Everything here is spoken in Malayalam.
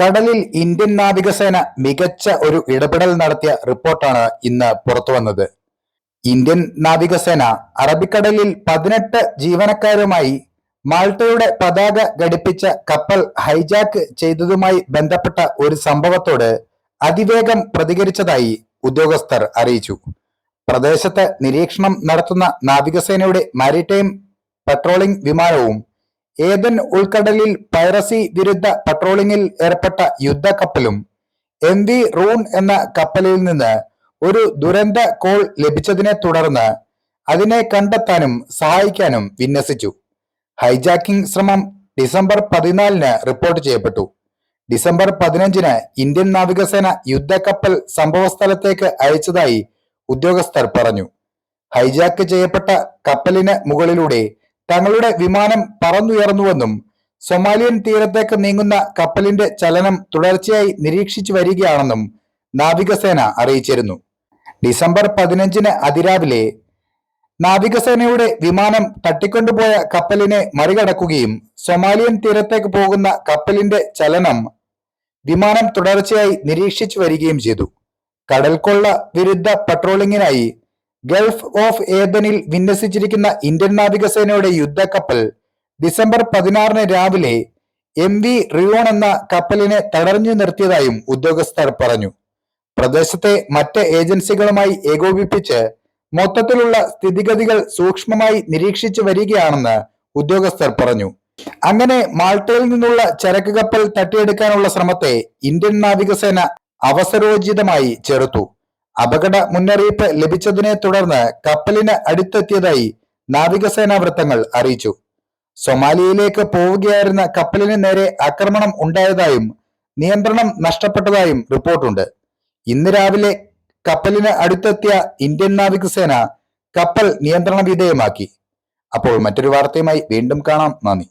കടലിൽ ഇന്ത്യൻ നാവികസേന മികച്ച ഒരു ഇടപെടൽ നടത്തിയ റിപ്പോർട്ടാണ് ഇന്ന് പുറത്തുവന്നത് ഇന്ത്യൻ നാവികസേന അറബിക്കടലിൽ പതിനെട്ട് ജീവനക്കാരുമായി മാൾട്ടയുടെ പതാക ഘടിപ്പിച്ച കപ്പൽ ഹൈജാക്ക് ചെയ്തതുമായി ബന്ധപ്പെട്ട ഒരു സംഭവത്തോട് അതിവേഗം പ്രതികരിച്ചതായി ഉദ്യോഗസ്ഥർ അറിയിച്ചു. പ്രദേശത്ത് നിരീക്ഷണം നടത്തുന്ന നാവികസേനയുടെ മാരിടൈം പട്രോളിംഗ് വിമാനവും ഏതൻ ഉൾക്കടലിൽ പൈറസി വിരുദ്ധ പട്രോളിംഗിൽ ഏർപ്പെട്ട യുദ്ധക്കപ്പലും എം വി റൂൺ എന്ന കപ്പലിൽ നിന്ന് ഒരു ദുരന്ത കോൾ ലഭിച്ചതിനെ തുടർന്ന് അതിനെ കണ്ടെത്താനും സഹായിക്കാനും വിന്യസിച്ചു. ഹൈജാക്കിംഗ് ശ്രമം ഡിസംബർ പതിനാലിന് റിപ്പോർട്ട് ചെയ്യപ്പെട്ടു. ഡിസംബർ പതിനഞ്ചിന് ഇന്ത്യൻ നാവികസേന യുദ്ധക്കപ്പൽ സംഭവസ്ഥലത്തേക്ക് അയച്ചതായി ഉദ്യോഗസ്ഥർ പറഞ്ഞു. ഹൈജാക്ക് ചെയ്യപ്പെട്ട കപ്പലിന് മുകളിലൂടെ തങ്ങളുടെ വിമാനം പറന്നുയർന്നുവെന്നും സൊമാലിയൻ തീരത്തേക്ക് നീങ്ങുന്ന കപ്പലിന്റെ ചലനം തുടർച്ചയായി നിരീക്ഷിച്ചു വരികയാണെന്നും നാവികസേന അറിയിച്ചിരുന്നു. ഡിസംബർ പതിനഞ്ചിന് അതിരാവിലെ നാവികസേനയുടെ വിമാനം തട്ടിക്കൊണ്ടുപോയ കപ്പലിനെ മറികടക്കുകയും സൊമാലിയൻ തീരത്തേക്ക് പോകുന്ന കപ്പലിന്റെ ചലനം വിമാനം തുടർച്ചയായി നിരീക്ഷിച്ചു വരികയും ചെയ്തു. കടൽക്കൊള്ള വിരുദ്ധ പട്രോളിംഗിനായി ഗൾഫ് ഓഫ് ഏദനിൽ വിന്യസിച്ചിരിക്കുന്ന ഇന്ത്യൻ നാവികസേനയുടെ യുദ്ധക്കപ്പൽ ഡിസംബർ പതിനാറിന് രാവിലെ എം വി റിയോൺ എന്ന കപ്പലിനെ തടഞ്ഞു നിർത്തിയതായും ഉദ്യോഗസ്ഥർ പറഞ്ഞു. പ്രദേശത്തെ മറ്റ് ഏജൻസികളുമായി ഏകോപിപ്പിച്ച് മൊത്തത്തിലുള്ള സ്ഥിതിഗതികൾ സൂക്ഷ്മമായി നിരീക്ഷിച്ചു വരികയാണെന്ന് ഉദ്യോഗസ്ഥർ പറഞ്ഞു. അങ്ങനെ മാൾട്ടയിൽ നിന്നുള്ള ചരക്ക് കപ്പൽ തട്ടിയെടുക്കാനുള്ള ശ്രമത്തെ ഇന്ത്യൻ നാവികസേന അവസരോചിതമായി ചെറുത്തു. അപകട മുന്നറിയിപ്പ് ലഭിച്ചതിനെ തുടർന്ന് കപ്പലിന് അടുത്തെത്തിയതായി നാവികസേനാ വൃത്തങ്ങൾ അറിയിച്ചു. സൊമാലിയയിലേക്ക് പോവുകയായിരുന്ന കപ്പലിന് നേരെ ആക്രമണം ഉണ്ടായതായും നിയന്ത്രണം നഷ്ടപ്പെട്ടതായും റിപ്പോർട്ടുണ്ട്. ഇന്ന് രാവിലെ കപ്പലിന് അടുത്തെത്തിയ ഇന്ത്യൻ നാവികസേന കപ്പൽ നിയന്ത്രണ വിധേയമാക്കി. അപ്പോൾ മറ്റൊരു വാർത്തയുമായി വീണ്ടും കാണാം. നന്ദി.